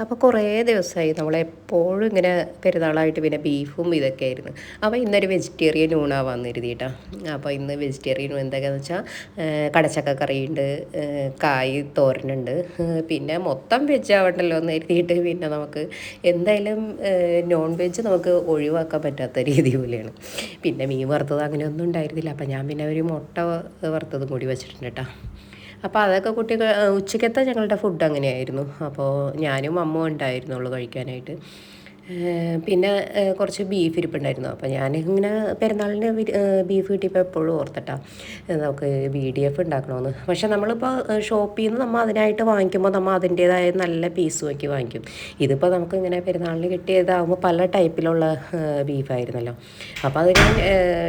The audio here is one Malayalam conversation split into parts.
അപ്പോൾ കുറേ ദിവസമായി നമ്മളെപ്പോഴും ഇങ്ങനെ പെരുന്നാളായിട്ട് പിന്നെ ബീഫും ഇതൊക്കെ ആയിരുന്നു. അപ്പോൾ ഇന്നൊരു വെജിറ്റേറിയൻ ഊണാവാന്ന് കരുതിയിട്ടാ അപ്പോൾ ഇന്ന് വെജിറ്റേറിയൻ എന്തൊക്കെയാണെന്ന് വെച്ചാൽ കടച്ചക്ക കറിയുണ്ട് കായ് തോരനുണ്ട്. പിന്നെ മൊത്തം വെജ് ആവണ്ടല്ലോ എന്ന് കരുതിയിട്ട് പിന്നെ നമുക്ക് എന്തായാലും നോൺ വെജ് നമുക്ക് ഒഴിവാക്കാൻ പറ്റാത്ത രീതി പോലെയാണ്. പിന്നെ മീൻ വറുത്തത് അങ്ങനെയൊന്നും ഉണ്ടായിരുന്നില്ല. അപ്പോൾ ഞാൻ പിന്നെ ഒരു മുട്ട വറുത്തതും കൂടി വെച്ചിട്ടുണ്ട് കേട്ടോ അപ്പോൾ അതൊക്കെ കുട്ടികൾ ഉച്ചയ്ക്കത്തെ ഞങ്ങളുടെ ഫുഡ് അങ്ങനെയായിരുന്നു. അപ്പോൾ ഞാനും അമ്മ ഉണ്ടായിരുന്നുള്ളൂ കഴിക്കാനായിട്ട്. പിന്നെ കുറച്ച് ബീഫ് ഇരിപ്പുണ്ടായിരുന്നു. അപ്പോൾ ഞാനിങ്ങനെ പെരുന്നാളിന് ബി- ബീഫ് കിട്ടിയപ്പോൾ എപ്പോഴും ഓർത്തിട്ടാ നമുക്ക് ബി ഡി എഫ് ഉണ്ടാക്കണമെന്ന് പക്ഷേ നമ്മളിപ്പോൾ ഷോപ്പിൽ നിന്ന് നമ്മൾ അതിനായിട്ട് വാങ്ങിക്കുമ്പോൾ നമ്മൾ അതിന്റേതായ നല്ല പീസ് നോക്കി വാങ്ങിക്കും. ഇതിപ്പോൾ നമുക്ക് ഇങ്ങനെ പെരുന്നാളിന് കിട്ടിയതാകുമ്പോൾ പല ടൈപ്പിലുള്ള ബീഫായിരുന്നല്ലോ അപ്പോൾ അതിങ്ങനെ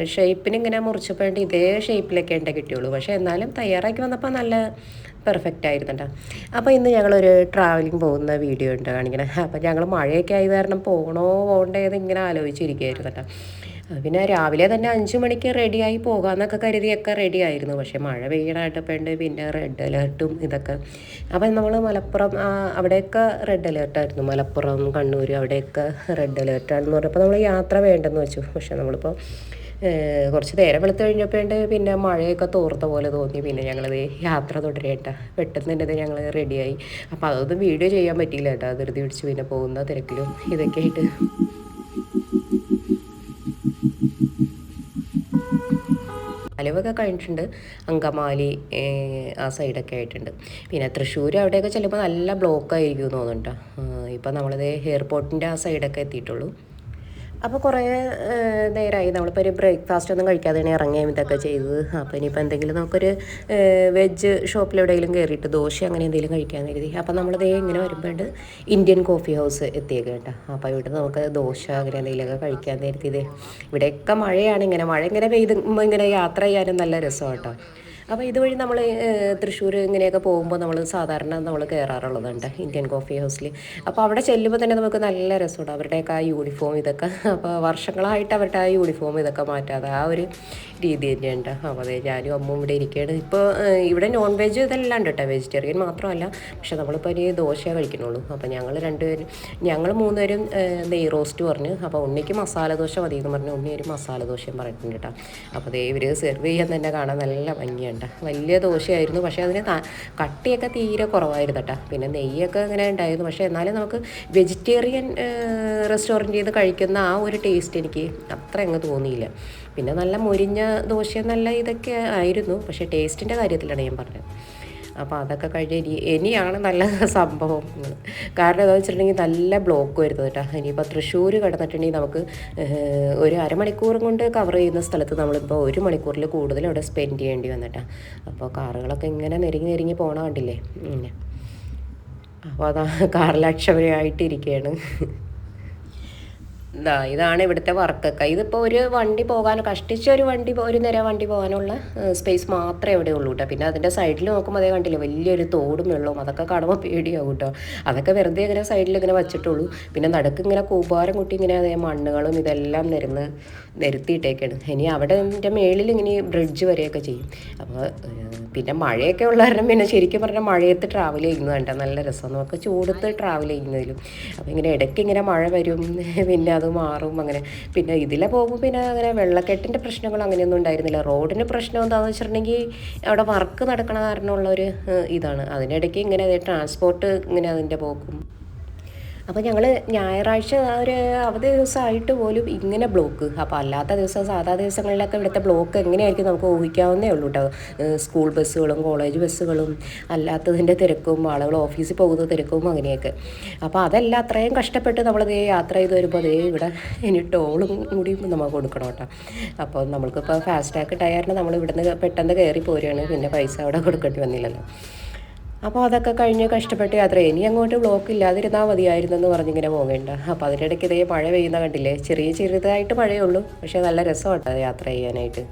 ഷേപ്പിന് ഇങ്ങനെ മുറിച്ചപ്പോൾ ഇതേ ഷേപ്പിലൊക്കെ ഉണ്ടേ കിട്ടിയുള്ളൂ. പക്ഷേ എന്നാലും തയ്യാറാക്കി വന്നപ്പോൾ നല്ല പെർഫെക്റ്റ് ആയിരുന്നുട്ടോ. അപ്പോൾ ഇന്ന് ഞങ്ങളൊരു ട്രാവലിംഗ് പോകുന്ന വീഡിയോ ഉണ്ട് കാണിക്കണേ. അപ്പോൾ ഞങ്ങൾ മഴയൊക്കെ ആയത് കാരണം പോകണോ പോകണ്ടേത് ഇങ്ങനെ ആലോചിച്ചിരിക്കുകയായിരുന്നു പിന്നെ രാവിലെ തന്നെ അഞ്ച് മണിക്ക് റെഡിയായി പോകാമെന്നൊക്കെ കരുതിയൊക്കെ റെഡിയായിരുന്നു പക്ഷേ മഴ പെയ്യണായിട്ടപ്പോണ്ട് പിന്നെ റെഡ് അലേർട്ടും ഇതൊക്കെ. അപ്പം നമ്മൾ മലപ്പുറം അവിടെയൊക്കെ റെഡ് അലേർട്ടായിരുന്നു മലപ്പുറം കണ്ണൂർ അവിടെയൊക്കെ റെഡ് അലേർട്ടാണെന്ന് പറഞ്ഞപ്പോൾ നമ്മൾ യാത്ര വേണ്ടെന്ന് വെച്ചു. പക്ഷേ നമ്മളിപ്പോൾ കുറച്ച് നേരം വെളുത്ത് കഴിഞ്ഞപ്പോണ്ട് പിന്നെ മഴയൊക്കെ തോർത്ത പോലെ തോന്നി. പിന്നെ ഞങ്ങളത് യാത്ര തുടരേട്ട പെട്ടെന്ന് തന്നെ ഞങ്ങൾ റെഡിയായി. അപ്പോൾ അതൊന്നും വീഡിയോ ചെയ്യാൻ പറ്റിയില്ല കേട്ടോ ധൃതി പിടിച്ച് പിന്നെ പോകുന്ന തിരക്കിലും ഇതൊക്കെ ആയിട്ട്. അലവൊക്കെ കഴിഞ്ഞിട്ടുണ്ട്. അങ്കമാലി ആ സൈഡൊക്കെ ആയിട്ടുണ്ട്. പിന്നെ തൃശ്ശൂർ അവിടെയൊക്കെ ചെല്ലുമ്പോൾ നല്ല ബ്ലോക്ക് ആയിരിക്കും എന്ന് തോന്നുന്നുണ്ടോ ഇപ്പം നമ്മളത് എയർപോർട്ടിന്റെ ആ സൈഡൊക്കെ എത്തിയിട്ടുള്ളൂ. അപ്പോൾ കുറേ നേരമായി നമ്മളിപ്പോൾ ഒരു ബ്രേക്ക്ഫാസ്റ്റ് ഒന്നും കഴിക്കാതെയാണ് ഇറങ്ങിയാൽ ഇതൊക്കെ ചെയ്തത്. അപ്പോൾ ഇനിയിപ്പോൾ എന്തെങ്കിലും നമുക്കൊരു വെജ് ഷോപ്പിൽ എവിടെയെങ്കിലും കയറിയിട്ട് ദോശ അങ്ങനെ എന്തെങ്കിലും കഴിക്കാൻ കരുതി. അപ്പോൾ നമ്മളിതേ ഇങ്ങനെ വരുമ്പോണ്ട് ഇന്ത്യൻ കോഫി ഹൗസ് എത്തിയേക്ക് കേട്ടോ. അപ്പോൾ ഇവിടെ നമുക്ക് ദോശ അങ്ങനെ എന്തെങ്കിലുമൊക്കെ കഴിക്കാൻ കരുതിയത്. ഇവിടെയൊക്കെ മഴയാണ്. ഇങ്ങനെ മഴ ഇങ്ങനെ പെയ്ത് ഇങ്ങനെ യാത്ര ചെയ്യാനും നല്ല രസമാണ് കേട്ടോ. അപ്പോൾ ഇതുവഴി നമ്മൾ തൃശ്ശൂർ ഇങ്ങനെയൊക്കെ പോകുമ്പോൾ നമ്മൾ സാധാരണ നമ്മൾ കയറാറുള്ളതുണ്ട് ഇന്ത്യൻ കോഫി ഹൗസിൽ അപ്പോൾ അവിടെ ചെല്ലുമ്പോൾ തന്നെ നമുക്ക് നല്ല രസമുണ്ട് അവരുടെയൊക്കെ ആ യൂണിഫോം ഇതൊക്കെ. അപ്പോൾ വർഷങ്ങളായിട്ട് അവരുടെ ആ യൂണിഫോം ഇതൊക്കെ മാറ്റാതെ ആ ഒരു രീതി തന്നെയുണ്ട്. അപ്പോൾ അതെ ഞാനും അമ്മും ഇവിടെ ഇരിക്കുകയാണ് ഇപ്പോൾ ഇവിടെ നോൺ വെജ് ഇതെല്ലാം ഉണ്ട് കേട്ടോ വെജിറ്റേറിയൻ മാത്രമല്ല പക്ഷേ നമ്മളിപ്പോൾ ഒരു ദോശയെ കഴിക്കണുള്ളൂ അപ്പോൾ ഞങ്ങൾ രണ്ടുപേരും ഞങ്ങൾ മൂന്നുപേരും നെയ് റോസ്റ്റ് പറഞ്ഞു. അപ്പോൾ ഉണ്ണിക്ക് മസാല ദോശ മതി എന്ന് പറഞ്ഞു. ഉണ്ണി ഒരു മസാല ദോശയും പറഞ്ഞിട്ടുണ്ട് കേട്ടോ. അപ്പോൾ ദേ ഇവർ സെർവ് ചെയ്യാൻ തന്നെ കാണാൻ നല്ല ഭംഗിയുണ്ട്. വലിയ ദോശയായിരുന്നു. പക്ഷേ അതിന് കട്ടിയൊക്കെ തീരെ കുറവായിരുന്നു കേട്ടോ. പിന്നെ നെയ്യൊക്കെ അങ്ങനെ ഉണ്ടായിരുന്നു. പക്ഷേ എന്നാലും നമുക്ക് വെജിറ്റേറിയൻ റെസ്റ്റോറന്റിൽ നിന്ന് കഴിക്കുന്ന ആ ഒരു ടേസ്റ്റ് എനിക്ക് അത്ര അങ്ങ് തോന്നിയില്ല. പിന്നെ നല്ല മുരിഞ്ഞ ദോശ നല്ല ഇതൊക്കെ ആയിരുന്നു. പക്ഷേ ടേസ്റ്റിന്റെ കാര്യത്തിലാണ് ഞാൻ പറഞ്ഞത്. അപ്പോൾ അതൊക്കെ കഴിഞ്ഞ് ഇനി ഇനിയാണ് നല്ല സംഭവം. കാരണം എന്താണെന്ന് വെച്ചിട്ടുണ്ടെങ്കിൽ നല്ല ബ്ലോക്ക് വരുന്നത് കേട്ടോ. ഇനിയിപ്പോൾ തൃശ്ശൂർ കിടന്നിട്ടുണ്ടെങ്കിൽ നമുക്ക് ഒരു അരമണിക്കൂർ കൊണ്ട് കവർ ചെയ്യുന്ന സ്ഥലത്ത് നമ്മളിപ്പോൾ ഒരു മണിക്കൂറിൽ കൂടുതൽ അവിടെ സ്പെൻഡ് ചെയ്യേണ്ടി വന്നിട്ടാ. അപ്പോൾ കാറുകളൊക്കെ ഇങ്ങനെ നെരുങ്ങി നെരുങ്ങി പോണ കണ്ടില്ലേ? അപ്പോൾ അതാ കാറിലക്ഷമയായിട്ടിരിക്കുകയാണ് ഇതാ ഇതാണ് ഇവിടുത്തെ വർക്കൊക്കെ ഇതിപ്പോൾ ഒരു വണ്ടി പോകാൻ കഷ്ടിച്ച ഒരു വണ്ടി ഒരു നിര വണ്ടി പോകാനുള്ള സ്പേസ് മാത്രമേ ഇവിടെ ഉള്ളൂ കേട്ടോ പിന്നെ അതിന്റെ സൈഡിൽ നോക്കുമ്പോൾ അതേ കണ്ടില്ലേ വലിയൊരു തോടും വെള്ളവും അതൊക്കെ കാണുമ്പോൾ പേടിയാവും കേട്ടോ അതൊക്കെ വെറുതെ ഇങ്ങനെ സൈഡിൽ ഇങ്ങനെ വെച്ചിട്ടുള്ളൂ. പിന്നെ നടക്ക് ഇങ്ങനെ കൂപ്പാരം കുട്ടി ഇങ്ങനെ അതേ മണ്ണുകളും ഇതെല്ലാം നിരന്ന് നിരത്തിയിട്ടേക്കാണ്. ഇനി അവിടെ എന്റെ മേളിൽ ഇങ്ങനെ ബ്രിഡ്ജ് വരെയൊക്കെ ചെയ്യും. അപ്പോൾ പിന്നെ മഴയൊക്കെ ഉള്ള കാരണം പിന്നെ ശരിക്കും പറഞ്ഞാൽ മഴയത്ത് ട്രാവൽ ചെയ്യുന്നത് കണ്ട നല്ല രസം. നമുക്ക് ചൂടത്ത് ട്രാവൽ ചെയ്യുന്നതിലും. അപ്പോൾ ഇങ്ങനെ ഇടയ്ക്ക് ഇങ്ങനെ മഴ വരും. പിന്നെ അത് മാറും അങ്ങനെ. പിന്നെ ഇതിലെ പോകുമ്പോൾ പിന്നെ അങ്ങനെ വെള്ളക്കെട്ടിന്റെ പ്രശ്നങ്ങൾ അങ്ങനെയൊന്നും ഉണ്ടായിരുന്നില്ല. റോഡിന് പ്രശ്നം എന്താണെന്ന് വെച്ചിട്ടുണ്ടെങ്കിൽ അവിടെ വർക്ക് നടക്കണ കാരണമുള്ള ഒരു ഇതാണ്. അതിനിടയ്ക്ക് ഇങ്ങനെ ട്രാൻസ്പോർട്ട് ഇങ്ങനെ അതിന്റെ പോക്കും അപ്പോൾ ഞങ്ങൾ ഞായറാഴ്ച ഒരു അവധി ദിവസമായിട്ട് പോലും ഇങ്ങനെ ബ്ലോക്ക് അപ്പോൾ അല്ലാത്ത ദിവസം സാധാ ദിവസങ്ങളിലൊക്കെ ഇവിടുത്തെ ബ്ലോക്ക് എങ്ങനെയായിരിക്കും നമുക്ക് ഊഹിക്കാവുന്നേ ഉള്ളൂ കേട്ടോ സ്കൂൾ ബസ്സുകളും കോളേജ് ബസ്സുകളും അല്ലാത്തതിന്റെ തിരക്കും ആളുകൾ ഓഫീസിൽ പോകുന്ന തിരക്കും അങ്ങനെയൊക്കെ. അപ്പോൾ അതെല്ലാം അത്രയും കഷ്ടപ്പെട്ട് നമ്മളതേ യാത്ര ചെയ്ത് വരുമ്പോൾ അതേ ഇവിടെ ഇനി ടോളും കൂടി നമ്മൾ കൊടുക്കണം കേട്ടോ അപ്പോൾ നമ്മൾക്കിപ്പോൾ ഫാസ്റ്റാഗ് ടയറിന് നമ്മൾ ഇവിടുന്ന് പെട്ടെന്ന് കയറി പോരുകയാണ്. പിന്നെ പൈസ അവിടെ കൊടുക്കേണ്ടി വന്നില്ലല്ലോ. അപ്പോൾ അതൊക്കെ കഴിഞ്ഞ് കഷ്ടപ്പെട്ട് യാത്ര. ഇനി അങ്ങോട്ട് ബ്ലോക്ക് ഇല്ലാതിരുന്നാൽ മതിയായിരുന്നെന്ന് പറഞ്ഞിങ്ങനെ പോകേണ്ട. അപ്പോൾ അതിനിടയ്ക്ക് ഇതേ മഴ പെയ്യുന്ന കണ്ടില്ലേ? ചെറിയ ചെറുതായിട്ട് ഉള്ളൂ പക്ഷേ നല്ല രസമുണ്ട് യാത്ര ചെയ്യാനായിട്ട്.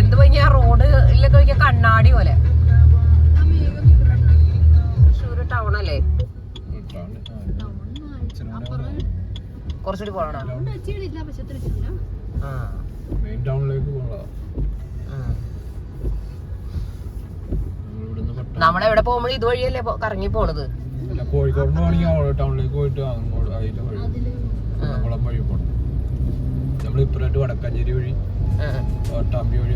എന്ത് നോക്കിയാൽ കണ്ണാടി പോലെ. ടൗൺ അല്ലേ? കുറച്ചുകൂടി പോകണം നമ്മളെവിടെ പോകുമ്പോഴും ഇതുവഴിയല്ലേ കറങ്ങി പോണത്? ടൗണിലേക്ക് പോയിട്ട് നമ്മൾ വഴി. ഓട്ടാമ്പി വഴി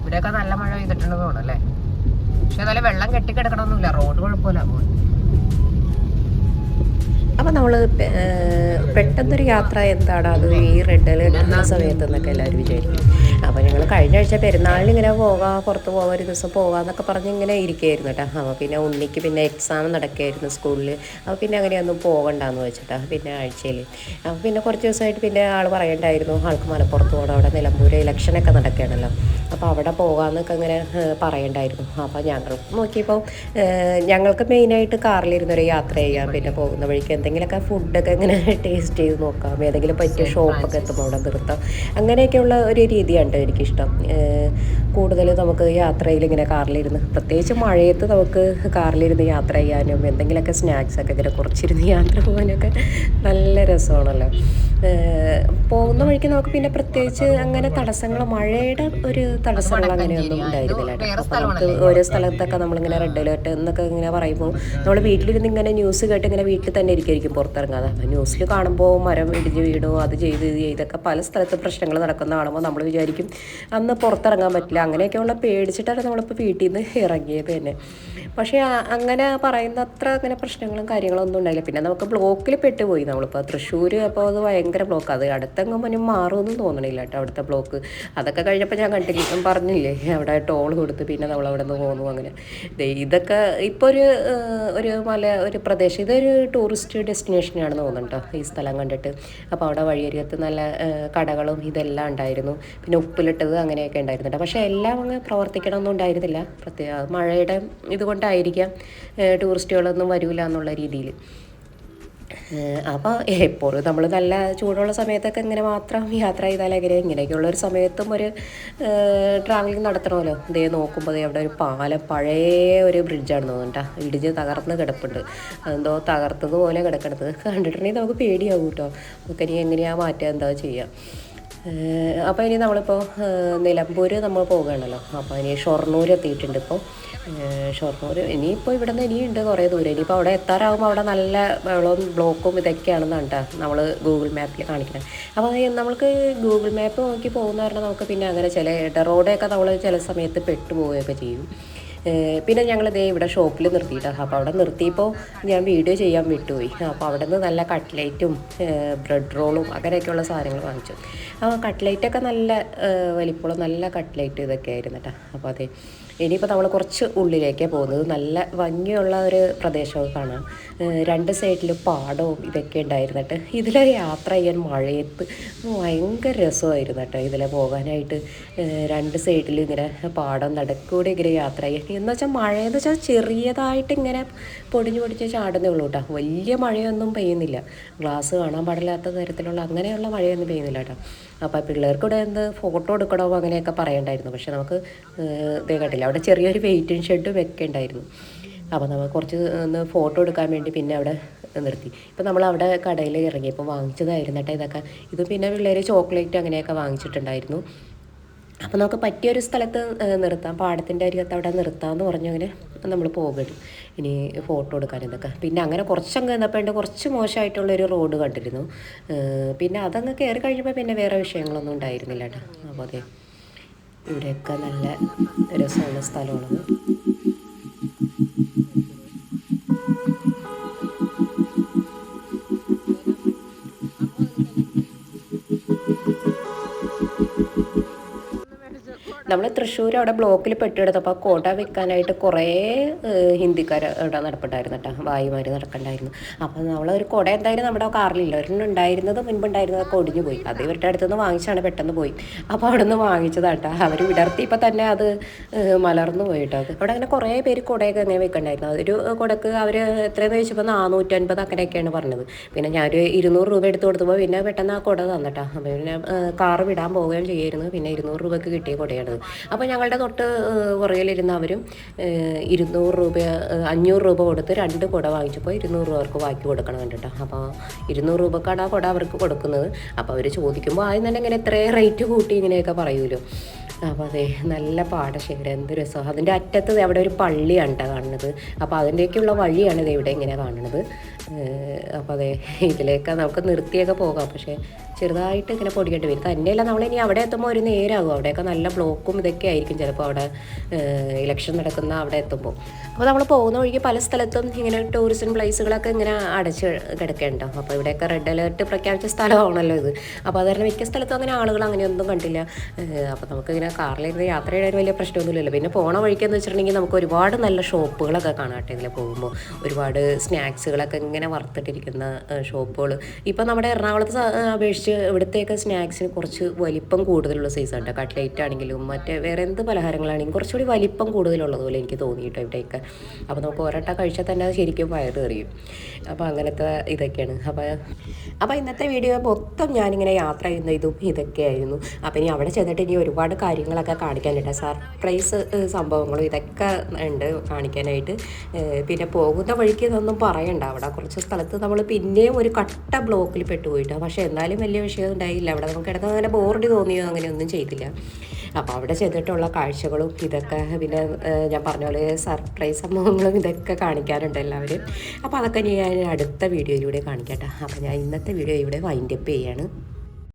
ഇവിടെയൊക്കെ നല്ല മഴ പെയ്തിട്ടുണ്ടെന്ന് തോന്നുന്നു അല്ലേ? പക്ഷെ നല്ല വെള്ളം കെട്ടിക്കിടക്കണമെന്നില്ല റോഡ് കുഴപ്പമില്ല. അപ്പം നമ്മൾ പെട്ടെന്നൊരു യാത്ര എന്താണ് അത് ഈ റെഡ് എത്തുന്ന സമയത്ത് എന്നൊക്കെ എല്ലാവരും വിചാരിക്കും. അപ്പോൾ ഞങ്ങൾ കഴിഞ്ഞ ആഴ്ച പെരുന്നാളിന് ഇങ്ങനെ പോകാം പുറത്ത് പോകാം ഒരു ദിവസം പോകാം എന്നൊക്കെ പറഞ്ഞ് ഇങ്ങനെ ഇരിക്കുകയായിരുന്നു കേട്ടോ. അപ്പോൾ പിന്നെ ഉണ്ണിക്ക് പിന്നെ എക്സാം നടക്കുകയായിരുന്നു സ്കൂളിൽ അപ്പോൾ പിന്നെ അങ്ങനെയൊന്നും പോകണ്ടെന്ന് വെച്ചിട്ടാ പിന്നെ ആഴ്ചയിൽ അപ്പോൾ പിന്നെ കുറച്ച് ദിവസമായിട്ട് പിന്നെ ആൾ പറയണ്ടായിരുന്നു ആൾക്ക് മലപ്പുറത്ത് പോകണം അവിടെ നിലമ്പൂർ ഇലക്ഷനൊക്കെ നടക്കുകയാണല്ലോ അപ്പോൾ അവിടെ പോകാമെന്നൊക്കെ ഇങ്ങനെ ഏഹ്, പറയണ്ടായിരുന്നു. അപ്പോൾ ഞങ്ങൾ നോക്കിയപ്പോൾ ഞങ്ങൾക്ക് മെയിനായിട്ട് കാറിലിരുന്നൊരു യാത്ര ചെയ്യാം. പിന്നെ പോകുന്ന വഴിക്ക് എന്തെങ്കിലുമൊക്കെ ഫുഡൊക്കെ ഇങ്ങനെ ടേസ്റ്റ് ചെയ്ത് നോക്കാം. ഏതെങ്കിലും പറ്റിയ ഷോപ്പൊക്കെ എത്തുമ്പോൾ അവിടെ നിർത്താം. അങ്ങനെയൊക്കെയുള്ള ഒരു രീതിയാണ് എനിക്കിഷ്ടം. കൂടുതൽ നമുക്ക് യാത്രയിൽ ഇങ്ങനെ കാറിലിരുന്ന് പ്രത്യേകിച്ച് മഴയത്ത് നമുക്ക് കാറിലിരുന്ന് യാത്ര ചെയ്യാനും എന്തെങ്കിലുമൊക്കെ സ്നാക്സൊക്കെ ഇങ്ങനെ കുറച്ചിരുന്ന് യാത്ര പോകാനൊക്കെ നല്ല രസമാണല്ലോ. പോകുന്ന വഴിക്ക് നമുക്ക് പിന്നെ പ്രത്യേകിച്ച് അങ്ങനെ തടസ്സങ്ങൾ മഴയുടെ ഒരു തടസ്സങ്ങൾ അങ്ങനെയൊന്നും ഉണ്ടായിരുന്നില്ല നമുക്ക് ഓരോ സ്ഥലത്തൊക്കെ നമ്മളിങ്ങനെ റെഡ് അലേർട്ട് എന്നൊക്കെ ഇങ്ങനെ പറയുമ്പോൾ നമ്മൾ വീട്ടിലിരുന്ന് ഇങ്ങനെ ന്യൂസ് കേട്ട് ഇങ്ങനെ വീട്ടിൽ തന്നെ ഇരിക്കുമായിരിക്കും പുറത്തിറങ്ങാതെ. ന്യൂസിൽ കാണുമ്പോൾ മരം ഇടിഞ്ഞ് വീണോ അത് ചെയ്ത് ഇത് ചെയ്തൊക്കെ പല സ്ഥലത്ത് പ്രശ്നങ്ങൾ നടക്കുന്ന കാണുമ്പോൾ നമ്മൾ വിചാരിക്കും അന്ന് പുറത്തിറങ്ങാൻ പറ്റില്ല. അങ്ങനെയൊക്കെയുള്ള പേടിച്ചിട്ടാണ് നമ്മളിപ്പോൾ വീട്ടിൽ നിന്ന് ഇറങ്ങിയത് തന്നെ. പക്ഷേ അങ്ങനെ പറയുന്ന അത്ര അങ്ങനെ പ്രശ്നങ്ങളും കാര്യങ്ങളും ഒന്നും ഉണ്ടായില്ല. പിന്നെ നമുക്ക് ബ്ലോക്കിൽ പെട്ടുപോയി നമ്മളിപ്പോൾ തൃശ്ശൂർ അപ്പോൾ അത് ഭയങ്കര ബ്ലോക്ക് അത് അടുത്തെങ്ങും മുന്നും മാറുമെന്ന് തോന്നണില്ല കേട്ടോ അവിടുത്തെ ബ്ലോക്ക് അതൊക്കെ കഴിഞ്ഞപ്പോൾ ഞാൻ കണ്ടില്ല പറഞ്ഞില്ലേ അവിടെ ടോൾ കൊടുത്ത് പിന്നെ നമ്മൾ അവിടെ നിന്ന് പോന്നു അങ്ങനെ. ഇതൊക്കെ ഇപ്പോൾ ഒരു ഒരു മല ഒരു പ്രദേശം. ഇതൊരു ടൂറിസ്റ്റ് ഡെസ്റ്റിനേഷനാണെന്ന് തോന്നുന്നു കേട്ടോ ഈ സ്ഥലം കണ്ടിട്ട്. അപ്പോൾ അവിടെ വഴിയരികത്ത് നല്ല കടകളും ഇതെല്ലാം ഉണ്ടായിരുന്നു. പിന്നെ ഉപ്പിലിട്ടത് അങ്ങനെയൊക്കെ ഉണ്ടായിരുന്നു കേട്ടോ. പക്ഷേ എല്ലാം അങ്ങ് പ്രവർത്തിക്കണമൊന്നും ഉണ്ടായിരുന്നില്ല. പ്രത്യേക മഴയുടെ ഇതുകൊണ്ടായിരിക്കാം ടൂറിസ്റ്റുകളൊന്നും വരില്ല എന്നുള്ള രീതിയിൽ അപ്പോൾ എപ്പോഴും നമ്മൾ നല്ല ചൂടുള്ള സമയത്തൊക്കെ ഇങ്ങനെ മാത്രം യാത്ര ചെയ്താൽ എങ്ങനെ? ഇങ്ങനെയൊക്കെയുള്ള ഒരു സമയത്തും ഒരു ട്രാവലിംഗ് നടത്തണമല്ലോ. ഇതേ നോക്കുമ്പോൾ അവിടെ ഒരു പാലം പഴയ ഒരു ബ്രിഡ്ജാണ് തോന്നുന്നുട്ടാ ഇടിഞ്ഞ് തകർന്ന് കിടപ്പുണ്ട്. എന്തോ തകർത്തതുപോലെ കിടക്കണത്. കണ്ടിട്ടുണ്ടെങ്കിൽ നമുക്ക് പേടിയാവും കേട്ടോ നമുക്ക് ഇനി എങ്ങനെയാണ് മാറ്റുക? എന്താ ചെയ്യുക അപ്പോൾ ഇനി നമ്മളിപ്പോൾ നിലമ്പൂർ നമ്മൾ പോകുകയാണല്ലോ അപ്പോൾ ഇനി ഷൊർണൂർ എത്തിയിട്ടുണ്ട് ഇപ്പോൾ ഷൊർണൂർ ഇനിയിപ്പോൾ ഇവിടെ നിന്ന് ഇനിയുണ്ട് കുറേ ദൂരം. ഇനിയിപ്പോൾ അവിടെ എത്താറാകുമ്പോൾ അവിടെ നല്ല വെള്ളവും ബ്ലോക്കും ഇതൊക്കെയാണെന്നാണ് കേട്ടോ നമ്മൾ ഗൂഗിൾ മാപ്പിൽ കാണിക്കണം. അപ്പോൾ നമ്മൾക്ക് ഗൂഗിൾ മാപ്പ് നോക്കി പോകുന്ന പറഞ്ഞാൽ നമുക്ക് പിന്നെ അങ്ങനെ ചില ഇട റോഡൊക്കെ നമ്മൾ ചില സമയത്ത് പെട്ടുപോവുകയൊക്കെ ചെയ്യും. പിന്നെ ഞങ്ങൾ ദേ ഇവിടെ ഷോപ്പിൽ നിർത്തിയിട്ടാണ് അപ്പോൾ അവിടെ നിർത്തിയപ്പോൾ ഞാൻ വീഡിയോ ചെയ്യാൻ വിട്ടുപോയി. അപ്പോൾ അവിടെ നിന്ന് നല്ല കട്ട്ലേറ്റും ബ്രെഡ് റോളും അങ്ങനെയൊക്കെയുള്ള സാധനങ്ങൾ വാങ്ങിച്ചു. അപ്പോൾ കട്ട്ലേറ്റൊക്കെ നല്ല വലിപ്പമുള്ള നല്ല കട്ട്ലേറ്റ് ഇതൊക്കെ ആയിരുന്നു കേട്ടോ അപ്പോൾ അതെ ഇനിയിപ്പോൾ നമ്മൾ കുറച്ച് ഉള്ളിലേക്കേ പോകുന്നത്. നല്ല ഭംഗിയുള്ള ഒരു പ്രദേശമൊക്കെ കാണാം. രണ്ട് സൈഡിൽ പാടവും ഇതൊക്കെ ഉണ്ടായിരുന്നിട്ട് ഇതിലെ യാത്ര ചെയ്യാൻ മഴയത്ത് ഭയങ്കര രസമായിരുന്നു കേട്ടോ ഇതിലെ പോകാനായിട്ട്. രണ്ട് സൈഡിൽ ഇങ്ങനെ പാടം നടക്കൂടെ ഇങ്ങനെ യാത്ര ചെയ്യാൻ. എന്ന് വെച്ചാൽ മഴയെന്ന് വെച്ചാൽ ചെറിയതായിട്ട് ഇങ്ങനെ പൊടിഞ്ഞു പൊടിച്ച് ചാടുന്നേ ഉള്ളൂ കേട്ടോ. വലിയ മഴയൊന്നും പെയ്യുന്നില്ല. ഗ്ലാസ് കാണാൻ പാടില്ലാത്ത തരത്തിലുള്ള അങ്ങനെയുള്ള മഴയൊന്നും പെയ്യുന്നില്ല കേട്ടോ. അപ്പോൾ പിള്ളേർക്ക് ഇവിടെ എന്ത് ഫോട്ടോ എടുക്കണോ അങ്ങനെയൊക്കെ പറയണ്ടായിരുന്നു. പക്ഷെ നമുക്ക് ഇതേ കണ്ടില്ല. അവിടെ ചെറിയൊരു വെയിറ്റിംഗ് ഷെഡും ഒക്കെ ഉണ്ടായിരുന്നു. അപ്പോൾ നമ്മൾ കുറച്ച് ഒന്ന് ഫോട്ടോ എടുക്കാൻ വേണ്ടി പിന്നെ അവിടെ നിർത്തി. ഇപ്പം നമ്മൾ അവിടെ കടയിൽ ഇറങ്ങിയപ്പോൾ വാങ്ങിച്ചതായിരുന്നു കേട്ടോ ഇതൊക്കെ. ഇത് പിന്നെ പിള്ളേർ ചോക്ലേറ്റ് അങ്ങനെയൊക്കെ വാങ്ങിച്ചിട്ടുണ്ടായിരുന്നു. അപ്പോൾ നമുക്ക് പറ്റിയ ഒരു സ്ഥലത്ത് നിർത്താം. പാടത്തിന്റെ അരികത്ത് അവിടെ നിർത്താമെന്ന് പറഞ്ഞു അങ്ങനെ നമ്മൾ പോകണം ഇനി ഫോട്ടോ എടുക്കാൻ ഇതൊക്കെ. പിന്നെ അങ്ങനെ കുറച്ചങ്ങ് എന്നപ്പോൾ ഉണ്ട് കുറച്ച് മോശമായിട്ടുള്ളൊരു റോഡ് കണ്ടിരുന്നു. പിന്നെ അതങ്ങ് കയറി കഴിഞ്ഞപ്പോൾ പിന്നെ വേറെ വിഷയങ്ങളൊന്നും ഉണ്ടായിരുന്നില്ല കേട്ടോ. അപ്പോൾ അതെ ഇവിടെയൊക്കെ നല്ല രസമുള്ള സ്ഥലമാണത് നമ്മൾ തൃശ്ശൂർ അവിടെ ബ്ലോക്കിൽ പെട്ടെടുത്തപ്പോൾ കോട്ട വെക്കാനായിട്ട് കുറേ ഹിന്ദിക്കാർ ഇവിടെ നടപ്പുണ്ടായിരുന്നു കേട്ടോ വായുമാർ നടക്കണ്ടായിരുന്നു. അപ്പോൾ നമ്മളൊരു കുട എന്തായാലും നമ്മുടെ കാറിലില്ല. ഒരെണ്ണം ഉണ്ടായിരുന്നത് മുൻപ് ഉണ്ടായിരുന്നതൊക്കെ ഒടിഞ്ഞു പോയി. അത് ഇവരുടെ അടുത്ത് നിന്ന് വാങ്ങിച്ചാണ് പെട്ടെന്ന് പോയി. അപ്പോൾ അവിടെ നിന്ന് വാങ്ങിച്ചതാട്ടോ അവർ വിടർത്തിയപ്പോൾ തന്നെ അത് മലർന്നു പോയിട്ടോ. അവിടെ അങ്ങനെ കുറേ പേര് കുടയൊക്കെ അങ്ങനെ വെക്കണ്ടായിരുന്നു. അതൊരു കുടക്ക് അവർ എത്രയെന്ന് ചോദിച്ചപ്പോൾ നാനൂറ്റൻപത് അങ്ങനെയൊക്കെയാണ് പറഞ്ഞത്. പിന്നെ ഞാനൊരു ഇരുന്നൂറ് രൂപ എടുത്ത് കൊടുത്തപ്പോൾ പിന്നെ പെട്ടെന്ന് ആ കുട തന്നിട്ടാ അപ്പോൾ പിന്നെ കാർ വിടാൻ പോവുകയും ചെയ്യായിരുന്നു. പിന്നെ ഇരുന്നൂറ് രൂപയ്ക്ക് കിട്ടിയ കുടയാണ്. അപ്പോൾ ഞങ്ങളുടെ തൊട്ട് പുറകിലിരുന്നവരും ഇരുന്നൂറ് രൂപ അഞ്ഞൂറ് രൂപ കൊടുത്ത് രണ്ട് കുട വാങ്ങിച്ചപ്പോൾ ഇരുന്നൂറ് രൂപ അവർക്ക് ബാക്കി കൊടുക്കണം കണ്ടിട്ടോ. അപ്പോൾ ഇരുന്നൂറ് രൂപക്കാണ് ആ കുട അവർക്ക് കൊടുക്കുന്നത്. അപ്പോൾ അവർ ചോദിക്കുമ്പോൾ ആദ്യം തന്നെ ഇങ്ങനെ എത്രയും റേറ്റ് കൂട്ടി ഇങ്ങനെയൊക്കെ പറയുമല്ലോ അപ്പോൾ അതെ നല്ല പാടശേഖരം എന്ത് രസം. അതിന്റെ അറ്റത്ത് അവിടെ ഒരു പള്ളിയാണ് കേട്ടോ കാണുന്നത്. അപ്പോൾ അതിന്റെയൊക്കെയുള്ള വഴിയാണ് ഇത് ഇവിടെ ഇങ്ങനെ കാണുന്നത്. അപ്പോൾ അതെ ഇതിലേക്ക് നമുക്ക് നിർത്തിയൊക്കെ പോകാം. പക്ഷേ ചെറുതായിട്ട് ഇങ്ങനെ പൊടിക്കേണ്ടി വരും. തന്നെയല്ല ഇനി അവിടെ എത്തുമ്പോൾ ഒരു നേരാകും. അവിടെയൊക്കെ നല്ല ബ്ലോക്കും ഇതൊക്കെ ആയിരിക്കും ചിലപ്പോൾ അവിടെ ഇലക്ഷൻ നടക്കുന്ന അവിടെ എത്തുമ്പോൾ അപ്പോൾ നമ്മൾ പോകുന്ന വഴിക്ക് പല സ്ഥലത്തും ഇങ്ങനെ ടൂറിസം പ്ലേസുകളൊക്കെ ഇങ്ങനെ അടച്ച് കിടക്കേണ്ടോ? അപ്പോൾ ഇവിടെയൊക്കെ റെഡ് അലേർട്ട് പ്രഖ്യാപിച്ച സ്ഥലമാണല്ലോ ഇത്. അപ്പോൾ അതുകാരണം മിക്ക സ്ഥലത്തും അങ്ങനെ ആളുകൾ അങ്ങനെയൊന്നും കണ്ടില്ല. അപ്പോൾ നമുക്കിങ്ങനെ കാറിലിരുന്ന് യാത്ര ചെയ്യാൻ വലിയ പ്രശ്നമൊന്നുമില്ലല്ലോ. പിന്നെ പോണ വഴിക്കെന്ന് വെച്ചിട്ടുണ്ടെങ്കിൽ നമുക്ക് ഒരുപാട് നല്ല ഷോപ്പുകളൊക്കെ കാണാട്ടെ ഇതിൽ പോകുമ്പോൾ ഒരുപാട് സ്നാക്സുകളൊക്കെ ഇങ്ങനെ വറുത്തിട്ടിരിക്കുന്ന ഷോപ്പുകൾ ഇപ്പം നമ്മുടെ എറണാകുളത്ത് അപേക്ഷിച്ച് ഇവിടുത്തെയൊക്കെ സ്നാക്സിന് കുറച്ച് വലിപ്പം കൂടുതലുള്ള സൈസാണ് കേട്ടോ കട്ട്ലേറ്റ് ആണെങ്കിലും മറ്റേ വേറെ എന്ത് പലഹാരങ്ങളാണെങ്കിലും കുറച്ചുകൂടി വലിപ്പം കൂടുതലുള്ളത് പോലെ എനിക്ക് തോന്നിയിട്ടോ ഇവിടെയൊക്കെ അപ്പോൾ നമുക്ക് ഒരട്ട കഴിച്ചാൽ തന്നെ അത് ശരിക്കും വയറ് എറിയും അപ്പോൾ അങ്ങനത്തെ ഇതൊക്കെയാണ്. അപ്പോൾ അപ്പോൾ ഇന്നത്തെ വീഡിയോ മൊത്തം ഞാനിങ്ങനെ യാത്ര ചെയ്യുന്ന ഇതും ഇതൊക്കെയായിരുന്നു അപ്പോൾ ഇനി അവിടെ ചെന്നിട്ട് ഇനി ഒരുപാട് കാര്യങ്ങളൊക്കെ കാണിക്കാനുണ്ട്. സർപ്രൈസ് സംഭവങ്ങളും ഇതൊക്കെ ഉണ്ട് കാണിക്കാനായിട്ട്. പിന്നെ പോകുന്ന വഴിക്ക് ഇതൊന്നും പറയണ്ട. അവിടെ കുറച്ച് സ്ഥലത്ത് നമ്മൾ പിന്നെയും ഒരു കട്ട ബ്ലോക്കിൽ പെട്ടുപോയിട്ടോ. പക്ഷേ എന്നാലും വലിയ വിഷയം ഉണ്ടായില്ല. അവിടെ നമുക്ക് കിടന്ന് അങ്ങനെ ബോർഡ് തോന്നിയോ അങ്ങനെയൊന്നും ചെയ്തില്ല. അപ്പോൾ അവിടെ ചെയ്തിട്ടുള്ള കാഴ്ചകളും ഇതൊക്കെ പിന്നെ ഞാൻ പറഞ്ഞ പോലെ സർപ്രൈസ് സംഭവങ്ങളും ഇതൊക്കെ കാണിക്കാറുണ്ട് എല്ലാവരും. അപ്പോൾ അതൊക്കെ ഞാൻ അടുത്ത വീഡിയോയിലൂടെ കാണിക്കട്ടെ അപ്പോൾ ഞാൻ ഇന്നത്തെ വീഡിയോ ഇവിടെ വൈൻഡപ്പ് ചെയ്യാണ്.